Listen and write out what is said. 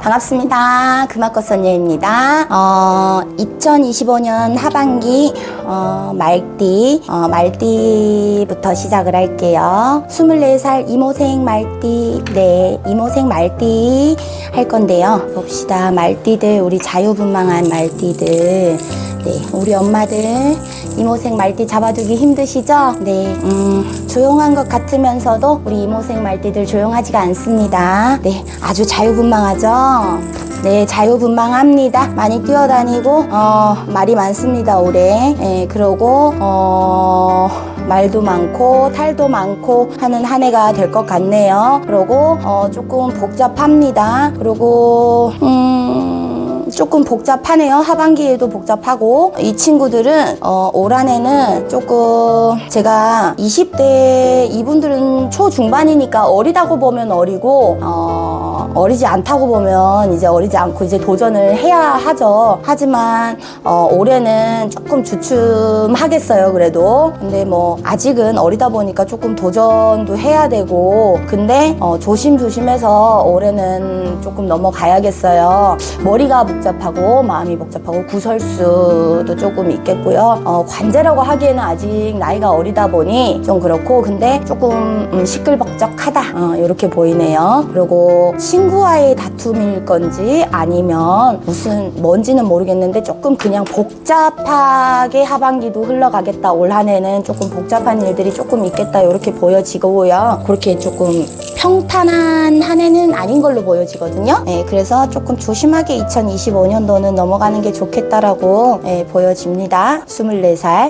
반갑습니다. 금화꽃 선녀입니다. 어, 2025년 하반기 어, 말띠 어, 말띠부터 시작을 할게요. 24살 이모생 말띠 네 이모생 말띠 할 건데요. 봅시다. 말띠들 우리 자유분방한 말띠들 네, 우리 엄마들 이모생 말띠 잡아두기 힘드시죠? 네, 음, 조용한 것 같으면서도 우리 이모생 말띠들 조용하지가 않습니다. 네, 아주 자유분방하죠? 네, 자유분방합니다. 많이 뛰어다니고, 어, 말이 많습니다, 올해. 예, 그러고, 어, 말도 많고, 탈도 많고 하는 한 해가 될 것 같네요. 그러고, 어, 조금 복잡합니다. 그리고, 음, 조금 복잡하네요. 하반기에도 복잡하고 이 친구들은 어, 올 한해는 조금 제가 20대 이분들은 초중반이니까 어리다고 보면 어리고 어, 어리지 않다고 보면 이제 어리지 않고 이제 도전을 해야 하죠. 하지만 어, 올해는 조금 주춤하겠어요. 그래도 근데 뭐 아직은 어리다 보니까 조금 도전도 해야 되고 근데 어, 조심조심해서 올해는 조금 넘어가야겠어요. 머리가 복잡하고 마음이 복잡하고 구설수도 조금 있겠고요. 어, 관제라고 하기에는 아직 나이가 어리다 보니 좀 그렇고 근데 조금 음, 시끌벅적하다 어, 이렇게 보이네요. 그리고 친구와의 다툼일 건지 아니면 무슨 뭔지는 모르겠는데 조금 그냥 복잡하게 하반기도 흘러가겠다. 올 한해는 조금 복잡한 일들이 조금 있겠다 이렇게 보여지고요. 그렇게 조금 평탄한 한 해는 아닌 걸로 보여지거든요. 네, 그래서 조금 조심하게 2025년도는 넘어가는 게 좋겠다라고 네, 보여집니다. 24살.